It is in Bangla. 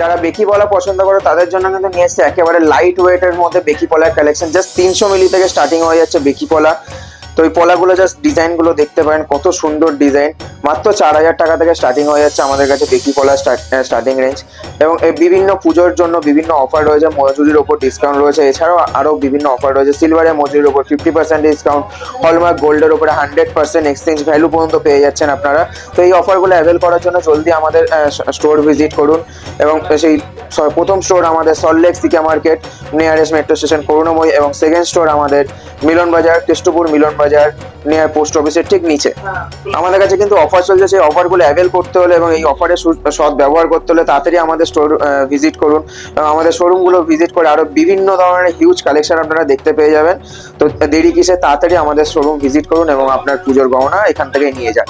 যারা বেকি পলা পছন্দ করে, তাদের জন্য কিন্তু নিয়ে এসছে একেবারে লাইট ওয়েটের মধ্যে বেকি পলার কালেকশন জাস্ট তিনশো মিলি থেকে স্টার্টিং হয়ে যাচ্ছে বেকি পলা। তো এই পলাগুলো জাস্ট ডিজাইনগুলো দেখতে পারেন, কত সুন্দর ডিজাইন মাত্র চার হাজার টাকা থেকে স্টার্টিং হয়ে যাচ্ছে আমাদের কাছে বেকি পলা স্টার্টিং রেঞ্জ এবং এই বিভিন্ন পুজোর জন্য বিভিন্ন অফার রয়েছে মজুরির ওপর ডিসকাউন্ট রয়েছে। এছাড়াও আরও বিভিন্ন অফার রয়েছে সিলভারের মজুরির ওপর ফিফটি পার্সেন্ট ডিসকাউন্ট হলমার্ক গোল্ডের উপরে হান্ড্রেড পার্সেন্ট এক্সচেঞ্জ ভ্যালু পর্যন্ত পেয়ে যাচ্ছেন আপনারা। তো এই অফারগুলো অ্যাভেল করার জন্য জলদি আমাদের স্টোর ভিজিট করুন। এবং সেই প্রথম স্টোর আমাদের Salt Lake seeker market nearest metro station Karunamoyee এবং সেকেন্ড স্টোর আমাদের মিলন বাজার কেষ্টপুর মিলন বাজার নিয়ার পোস্ট অফিসের ঠিক নিচে। আমাদের কাছে কিন্তু অফার চলছে সেই অফারগুলো অ্যাভেল করতে হলে এবং এই অফারের সৎ ব্যবহার করতে হলে তাড়াতাড়ি আমাদের স্টোর ভিজিট করুন। এবং আমাদের শোরুমগুলো ভিজিট করে আরও বিভিন্ন ধরনের হিউজ কালেকশন আপনারা দেখতে পেয়ে যাবেন। তো দেরি কিসে তাড়াতাড়ি আমাদের শোরুম ভিজিট করুন এবং আপনার পুজোর গহনা এখান থেকে নিয়ে যান।